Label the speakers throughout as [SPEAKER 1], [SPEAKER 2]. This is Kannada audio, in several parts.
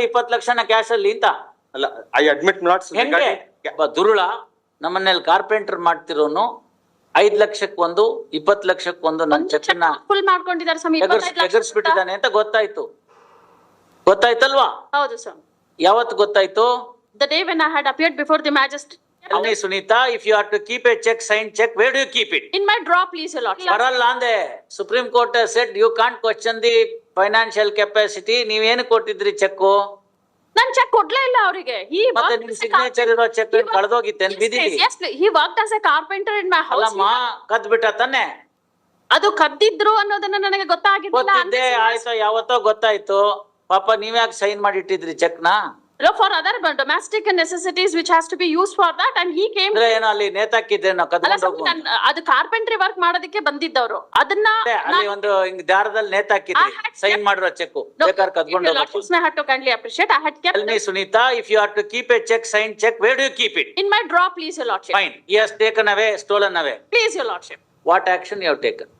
[SPEAKER 1] ತಗೊಂಡ್ರಿ ಇಪ್ಪತ್ತು ಲಕ್ಷನ ಕ್ಯಾಶ್ ಅಲ್ಲಿ ಅಂತ
[SPEAKER 2] ಅಲ್ಲ ಐ ಅಡ್ಮಿಟ್ ನಾಟ್
[SPEAKER 1] ಹೆಂಗೆ? ಒಬ್ಬ ದುರುಳ ನಮ್ಮನೇಲಿ ಕಾರ್ಪೆಂಟರ್ ಮಾಡ್ತಿರೋನು ಐದ್ ಲಕ್ಷಕ್ಕೊಂದು ಇಪ್ಪತ್ ಲಕ್ಷಕ್ಕೊಂದು ನನ್ ಚೆಕ್ನ
[SPEAKER 3] ಫುಲ್ ಮಾಡ್ಕೊಂಡಿದ್ದಾರೆ ಸ್ವಾಮಿ ಲಕ್ಷ
[SPEAKER 1] ಎಗರ್ಸ್ಬಿಟ್ಟಿದ್ದಾನೆ ಅಂತ? ಗೊತ್ತಾಯ್ತು. ಗೊತ್ತಾಯ್ತಲ್ವಾ?
[SPEAKER 3] ಹೌದು ಸ್ವಾಮಿ.
[SPEAKER 1] ಯಾವತ್ತು ಗೊತ್ತಾಯ್ತು?
[SPEAKER 3] The day when I had appeared before the magistrate
[SPEAKER 1] Tell Sunita if you are to keep a cheque sign cheque where do you keep keep
[SPEAKER 3] in my draw please lot
[SPEAKER 1] ಬರಲ್ಲ ಅಂದೆ. Supreme Court set you can't question the financial capacity ನೀವೇನು ಕೊಟ್ಟಿದ್ರಿ ಚೆಕ್
[SPEAKER 3] ನಾನು ಚೆಕ್ ಕೊಡ್ಲೇ ಇಲ್ಲ ಅವರಿಗೆ. ಹಿ
[SPEAKER 1] ಮತ್ತೆ ನಿಮ್ ಸಿಗ್ನೇಚರ್ ಇರೋ ಚೆಕ್ ಕಳೆದೋಗಿತ್ತೆ ಬಿದಿಲಿ
[SPEAKER 3] he work as a carpenter in my house
[SPEAKER 1] ಅಲ್ಲಮ್ಮ ಕದ್ ತಾನೆ
[SPEAKER 3] ಅದು ಕದ್ದಿದ್ರು ಅನ್ನೋದನ್ನ ನನಗೆ ಗೊತ್ತಾಗಿರ್ಲಿಲ್ಲ
[SPEAKER 1] ಗೊತ್ತಿದ್ದೆ ಆಯ್ತು ಯಾವತ್ತೋ ಗೊತ್ತಾಯ್ತು. ಪಾಪ ನೀವ್ಯಾಕೆ ಸೈನ್ ಮಾಡಿ ಇಟ್ಟಿದ್ರಿ ಅಲ್ಲೋ
[SPEAKER 3] for other domestic necessities which has to be use for that and he came
[SPEAKER 1] ಅಲ್ಲಿ ನೇತಾಕಿದ್ರೆ
[SPEAKER 3] ಅದು ಕಾರ್ಪೆಂಟ್ರಿ ವರ್ಕ್ ಮಾಡೋದಕ್ಕೆ ಬಂದಿದ್ದವರು. ಅದನ್ನ
[SPEAKER 1] ಅಲ್ಲಿ ಒಂದು ಹಿಂಗ್ ಸೈನ್ ಮಾಡಿರೋ ಚೆಕ್ ಬೇಕಾದ್ರೆ ಕದ್ಕೊಂಡು ಹೋಗೋದು Sunita if you to keep a cheque sign cheque where do you keep
[SPEAKER 3] it in my drop please your
[SPEAKER 1] lordship fine yes taken away stolen away
[SPEAKER 3] please your lordship
[SPEAKER 1] what action you have taken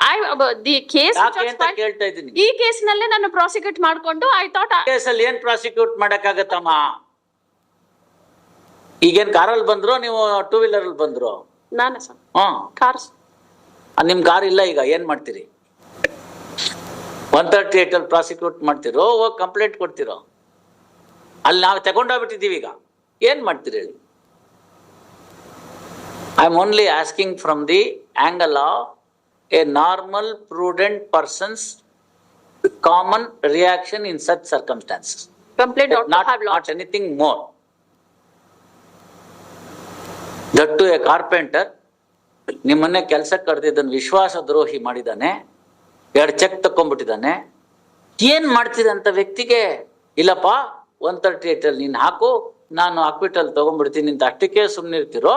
[SPEAKER 3] I the case
[SPEAKER 1] ಯಾಕೆ ಅಂತ ಕೇಳ್ತಾ ಇದ್ದೀನಿ.
[SPEAKER 3] ಈ ಕೇಸ್ನಲ್ಲೇ ನಾನು ಪ್ರಾಸಿಕ್ಯೂಟ್ ಮಾಡ್ಕೊಂಡು ಐ ಥಾಟ್
[SPEAKER 1] ಕೇಸಲ್ಲಿ ಏನ್ ಪ್ರಾಸಿಕ್ಯೂಟ್ ಮಾಡಕ್ಕಾಗತ್ತಮ್ಮ? ಈಗೇನ್ ಕಾರಲ್ಲಿ ಬಂದ್ರು ನೀವು ಟೂ ವೀಲರ್ ಅಲ್ಲಿ ಬಂದ್ರು?
[SPEAKER 3] ನಾನು ಸರ್.
[SPEAKER 1] ಹ್ಮ್ ಆ, ನಿಮ್ ಕಾರ್ ಇಲ್ಲ ಈಗ ಏನ್ ಮಾಡ್ತೀರಿ? ಒನ್ ತರ್ಟಿ ಏಟ್ ಅಲ್ಲಿ ಪ್ರಾಸಿಕ್ಯೂಟ್ ಮಾಡ್ತಿರೋ ಹೋಗಿ ಕಂಪ್ಲೇಂಟ್ ಕೊಡ್ತಿರೋ? ಅಲ್ಲಿ ನಾವು ತಗೊಂಡೋಗ್ಬಿಟ್ಟಿದ್ದೀವಿ ಈಗ. ಏನ್ ಮಾಡ್ತೀರಿ ಹೇಳಿ? I am only asking from the angle of a normal prudent persons common reaction in such circumstances
[SPEAKER 3] complaint
[SPEAKER 1] not,
[SPEAKER 3] have
[SPEAKER 1] not anything more. That to a carpenter, ನಿಮ್ಮನ್ನೇ ಕೆಲಸಕ್ಕೆ ಕರೆದಿದ್ದನ್ನು ವಿಶ್ವಾಸ ದ್ರೋಹಿ ಮಾಡಿದ್ದಾನೆ ಎರಡು ಚೆಕ್ ತಕೊಂಡ್ಬಿಟ್ಟಿದ್ದಾನೆ ಏನ್ ಮಾಡ್ತಿದೆ ಅಂತ ವ್ಯಕ್ತಿಗೆ ಇಲ್ಲಪ್ಪ ಒನ್ ತರ್ಟಿ ಏಟ್ ಅಲ್ಲಿ ನೀನ್ ಹಾಕು ನಾನು ಹಾಕ್ಬಿಟ್ಟಲ್ಲಿ ತಗೊಂಡ್ಬಿಡ್ತೀನಿ ಅಂತ ಅಷ್ಟಕ್ಕೆ ಸುಮ್ನಿರ್ತಿರೋ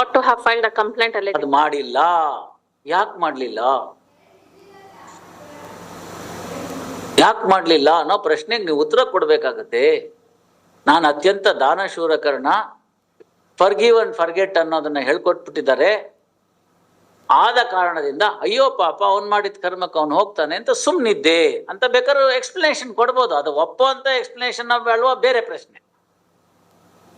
[SPEAKER 3] ought to have filed a complaint ಅಲ್ಲಿ
[SPEAKER 1] ಅದು ಮಾಡಿಲ್ಲ. ಯಾಕೆ ಮಾಡಲಿಲ್ಲ? ಯಾಕೆ ಮಾಡಲಿಲ್ಲ ಅನ್ನೋ ಪ್ರಶ್ನೆಗೆ ನೀವು ಉತ್ತರ ಕೊಡಬೇಕಾಗತ್ತೆ. ನಾನು ಅತ್ಯಂತ ದಾನಶೂರಕರಣ ಫರ್ಗಿವ್ ಅಂಡ್ ಫರ್ಗೆಟ್ ಅನ್ನೋದನ್ನ ಹೇಳ್ಕೊಟ್ಬಿಟ್ಟಿದ್ದಾರೆ. ಆದ ಕಾರಣದಿಂದ, ಅಯ್ಯೋ ಪಾಪ, ಅವ್ನು ಮಾಡಿದ ಕರ್ಮಕ್ಕೆ ಅವ್ನು ಹೋಗ್ತಾನೆ ಅಂತ ಸುಮ್ಮನಿದ್ದೆ ಅಂತ ಬೇಕಾದ್ರೆ ಎಕ್ಸ್ಪ್ಲನೇಷನ್ ಕೊಡ್ಬೋದು. ಅದು ಒಪ್ಪೋ ಅಂತ ಎಕ್ಸ್ಪ್ಲನೇಷನ್ ಹೇಳುವ ಬೇರೆ ಪ್ರಶ್ನೆ.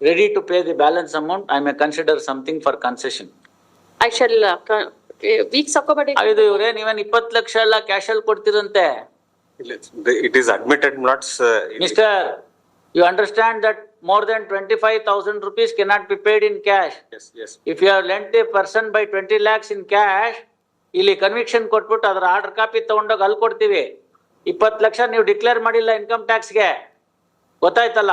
[SPEAKER 1] ready to pay the balance amount I may consider something for concession
[SPEAKER 3] I shall weeks ಹಾಕೋಬೇಡಿ
[SPEAKER 1] ಇದು ಇವ್ರೆ ನೀವೇನ್ ಇಪ್ಪತ್ತು ಲಕ್ಷ ಎಲ್ಲ ಕ್ಯಾಶ್ ಅಲ್ಲಿ ಕೊಡ್ತೀರಂತೆ
[SPEAKER 2] It is admitted not, uh, it-
[SPEAKER 1] understand that more that twenty five thousand rupees rupees cannot paid in cash cash.
[SPEAKER 2] yes, yes.
[SPEAKER 1] If you lent the person by twenty lakhs in cash ಇಲ್ಲಿ ಕನ್ವಿಕ್ಷನ್ ಕೊಟ್ಬಿಟ್ಟು ಅದ್ರ ಆರ್ಡರ್ ಕಾಪಿ ತಗೊಂಡೋಗಿ ಅಲ್ಲಿ ಕೊಡ್ತೀವಿ. ಇಪ್ಪತ್ತು ಲಕ್ಷ ನೀವು ಡಿಕ್ಲೇರ್ ಮಾಡಿಲ್ಲ ಇನ್ಕಮ್ ಟ್ಯಾಕ್ಸ್ಗೆ. ಗೊತ್ತಾಯ್ತಲ್ಲ?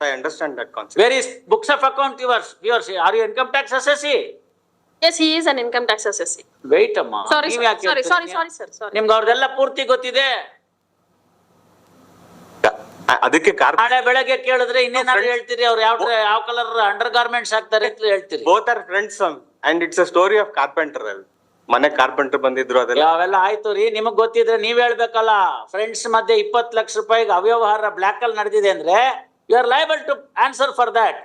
[SPEAKER 2] I understand that concept.
[SPEAKER 1] Where is books of account yours? Yours are you income tax assessee?
[SPEAKER 3] Yes, he is an income tax assessee.
[SPEAKER 1] Wait ಅಮ್ಮ
[SPEAKER 3] Sorry,
[SPEAKER 1] ನೀವ್
[SPEAKER 3] sir.
[SPEAKER 1] ಯಾಕೆ
[SPEAKER 3] sorry, sorry,
[SPEAKER 1] ಹೇಳ್ತೀರಿ?
[SPEAKER 3] sorry, sir, sorry.
[SPEAKER 1] ನಿಮ್ಗೆ ಅವ್ರದೆಲ್ಲ ಪೂರ್ತಿ ಗೊತ್ತಿದೆ
[SPEAKER 2] ಅ- ಅದಕ್ಕೆ ಕಾರ್
[SPEAKER 1] ನಾಳೆ ಬೆಳಗ್ಗೆ ಕೇಳಿದ್ರೆ ಇನ್ನೇನಾದ್ರು ಹೇಳ್ತೀರಿ ಅವ್ರು ಯಾವ ಯಾವ ಕಲರ್ ಅಂಡರ್ ಗಾರ್ಮೆಂಟ್ಸ್ ಹಾಕ್ತಾರೆ ಅಂತ ಹೇಳ್ತೀರಿ
[SPEAKER 2] both are friends and it's a story of carpenter ಅಲ್ಲಿ ಮನೆ ಕಾರ್ಪೆಂಟರ್ ಬಂದಿದ್ರು ಅದೆಲ್ಲ
[SPEAKER 1] ಅವೆಲ್ಲ ಆಯ್ತು ರೀ ನಿಮಗ್ ಗೊತ್ತಿದ್ರೆ ನೀವ್ ಹೇಳ್ಬೇಕಲ್ಲ ಫ್ರೆಂಡ್ಸ್ ಮಧ್ಯೆ ಇಪ್ಪತ್ ಲಕ್ಷ ರೂಪಾಯಿಗೆ ಅವ್ಯವಹಾರ ಬ್ಲಾಕ್ ಅಲ್ಲಿ ನಡೆದಿದೆ ಅಂದ್ರೆ you are liable to answer for that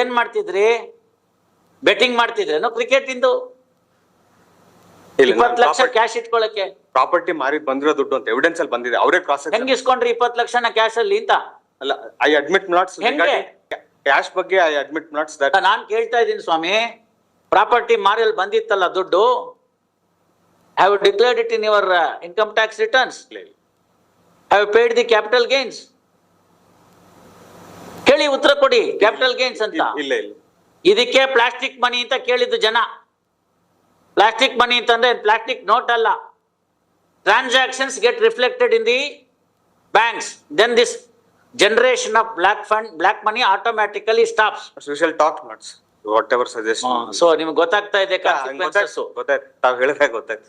[SPEAKER 1] ಏನ್ ಮಾಡ್ತಿದ್ರಿ? ಬೆಟ್ಟಿಂಗ್ ಮಾಡ್ತಿದ್ರೇನು ಕ್ರಿಕೆಟ್ ಇಂದು? ಇಪ್ಪತ್ ಲಕ್ಷ ಕ್ಯಾಶ್ ಇಟ್ಕೊಳಕ್ಕೆ.
[SPEAKER 2] ಪ್ರಾಪರ್ಟಿ ಮಾರಿ ಬಂದಿರೋ ದುಡ್ಡು ಅಂತ ಎವಿಡೆನ್ಸ್ ಅಲ್ಲಿ ಬಂದಿದೆ. ಅವರೇ ಕ್ರಾಸ್
[SPEAKER 1] ಹೆಂಗ್ ಇಸ್ಕೊಂಡ್ರಿ ಇಪ್ಪತ್ ಲಕ್ಷನ ಕ್ಯಾಶ್ ಅಲ್ಲಿ ಅಂತ?
[SPEAKER 2] ಅಲ್ಲ ಐ ಅಡ್ಮಿಟ್ ನಾಟ್ಸ್? ಕ್ಯಾಶ್ ಬಗ್ಗೆ ಐ ಅಡ್ಮಿಟ್ ನಾಟ್ಸ್ ದಟ್
[SPEAKER 1] ನಾನ್ ಕೇಳ್ತಾ ಇದ್ದೀನಿ ಸ್ವಾಮಿ ಪ್ರಾಪರ್ಟಿ ಮಾರಿಯಲ್ಲಿ ಬಂದಿತ್ತಲ್ಲ ದುಡ್ಡು? Have declared it in your income tax returns have paid the capital gains ಕೇಳಿ ಉತ್ತರ ಕೊಡಿ ಕ್ಯಾಪಿಟಲ್ ಗೇನ್ಸ್ ಅಂತ.
[SPEAKER 2] ಇಲ್ಲ ಇಲ್ಲ
[SPEAKER 1] ಇದಕ್ಕೆ ಪ್ಲಾಸ್ಟಿಕ್ ಮನಿ ಅಂತ ಕೇಳಿದ್ದು ಜನ. ಪ್ಲಾಸ್ಟಿಕ್ ಮನಿ ಅಂತಂದ್ರೆ ಪ್ಲಾಸ್ಟಿಕ್ ನೋಟ್ ಅಲ್ಲ. Transactions get reflected in the banks then this generation of black fund black money automatically stops
[SPEAKER 2] talk notes whatever suggestion
[SPEAKER 1] so ನಿಮ್ಗೆ ಗೊತ್ತಾಗ್ತಾ ಇದೆ.
[SPEAKER 2] ಗೊತ್ತಾಯ್ತು. ತಾವು ಹೇಳಿದ್ರೆ ಗೊತ್ತಾಯ್ತು.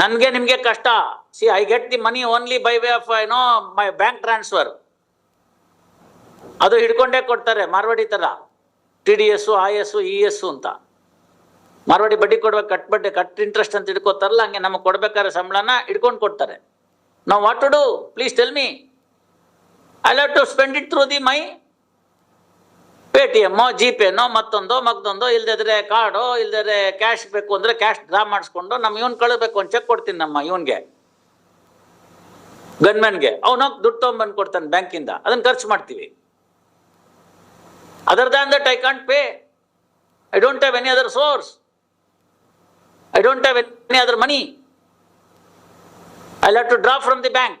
[SPEAKER 1] ನನ್ಗೆ ನಿಮಗೆ ಕಷ್ಟ. See I get the money only by way of ಏನೋ ಮೈ ಬ್ಯಾಂಕ್ ಟ್ರಾನ್ಸ್ಫರ್ ಅದು ಹಿಡ್ಕೊಂಡೇ ಕೊಡ್ತಾರೆ, ಮಾರ್ವಾಡಿ ತರ. T D S I S E S ಅಂತ. ಮಾರ್ವಾಡಿ ಬಡ್ಡಿ ಕೊಡ್ಬೇಕು, ಕಟ್ ಬಡ್ಡಿ, ಕಟ್ ಇಂಟ್ರೆಸ್ಟ್ ಅಂತ ಹಿಡ್ಕೋತಾರಲ್ಲ, ಹಂಗೆ ನಮಗೆ ಕೊಡ್ಬೇಕಾದ್ರೆ ಸಂಬಳನ ಹಿಡ್ಕೊಂಡು ಕೊಡ್ತಾರೆ. ನಾವು what to do please tell me I love to spend it through the my pay ಟಿ ಎಮ್ಮೋ ಜಿ ಪೇನೋ ಮತ್ತೊಂದೋ, ಮಗ್ದೊಂದೋ, ಇಲ್ದಿದ್ರೆ ಕಾರ್ಡೋ, ಇಲ್ದಿದ್ರೆ ಕ್ಯಾಶ್ ಬೇಕು ಅಂದ್ರೆ ಕ್ಯಾಶ್ ಡ್ರಾ ಮಾಡಿಸ್ಕೊಂಡು ನಮ್ಮ ಇವನ್ ಕಳಬೇಕು ಒಂದು ಚೆಕ್ ಕೊಡ್ತೀನಿ ನಮ್ಮ ಇವನ್ಗೆ. ಗನ್ಮನ್ಗೆ ಅವನೋಗಿ ದುಡ್ಡು ತೊಗೊಂಡ್ಬಂದು ಕೊಡ್ತಾನೆ ಬ್ಯಾಂಕಿಂದ. ಅದನ್ನ ಖರ್ಚು ಮಾಡ್ತೀವಿ. Other than that I can't pay I don't have any other source I don't have any other money I have to draw from the bank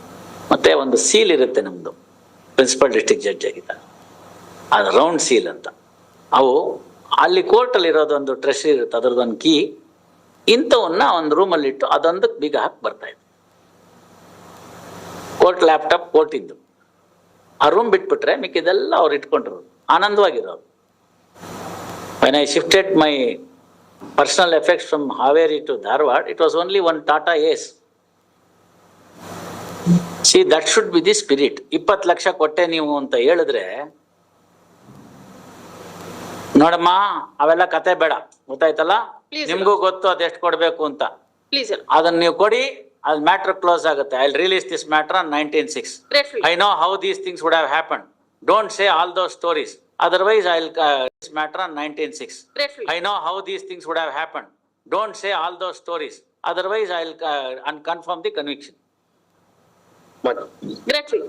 [SPEAKER 1] ಮತ್ತೆ ಒಂದು ಸೀಲ್ ಇರುತ್ತೆ ನಮ್ದು. ಪ್ರಿನ್ಸಿಪಲ್ ಡಿಸ್ಟ್ರಿಕ್ಟ್ ಜಡ್ಜ್ ಆಗಿದ್ದ. ಅದು ರೌಂಡ್ ಸೀಲ್ ಅಂತ. ಅವು ಅಲ್ಲಿ ಕೋರ್ಟಲ್ಲಿ ಇರೋದೊಂದು ಟ್ರೆಷರಿ ಇರುತ್ತೆ, ಅದರದೊಂದು ಕೀ ಇಂಥವನ್ನ ಒಂದು ರೂಮಲ್ಲಿ ಇಟ್ಟು ಅದೊಂದಕ್ಕೆ ಬೀಗ ಹಾಕಿ ಬರ್ತಾ ಇದೆ ಕೋರ್ಟ್ ಲ್ಯಾಪ್ಟಾಪ್ ಕೋರ್ಟ್ ಇದ್ದು ಆ ರೂಮ್ ಬಿಟ್ಬಿಟ್ರೆ ಮಿಕ್ಕಿದೆಲ್ಲ ಅವ್ರು ಇಟ್ಕೊಂಡ್ರು ಆನಂದವಾಗಿರೋದು. When I shifted my personal effects from Haveri to Dharwad it was only one Tata Ace. See, that should be the spirit. ಇಪ್ಪತ್ತು ಲಕ್ಷ ಕೊಟ್ಟೆ ನೀವು ಅಂತ ಹೇಳಿದ್ರೆ ನೋಡಮ್ಮ ಅವೆಲ್ಲ ಕತೆ ಬೇಡ ಗೊತ್ತಾಯ್ತಲ್ಲ ನಿಮ್ಗೂ ಗೊತ್ತು ಅದೆಷ್ಟು ಕೊಡ್ಬೇಕು ಅಂತ ಅದನ್ನ ನೀವು ಕೊಡಿ ಅದ್ ಮ್ಯಾಟ್ರ್ ಕ್ಲೋಸ್ ಆಗುತ್ತೆ I release this matter on nineteen six
[SPEAKER 3] Gratefully.
[SPEAKER 1] I know how these things would have happened. Don't say all those stories. Otherwise, I'll, uh, this matter on nineteen six.
[SPEAKER 3] Gratefully.
[SPEAKER 1] I know how these things would have happened. Don't say all those stories. Otherwise, I'll, uh, money.
[SPEAKER 3] Great.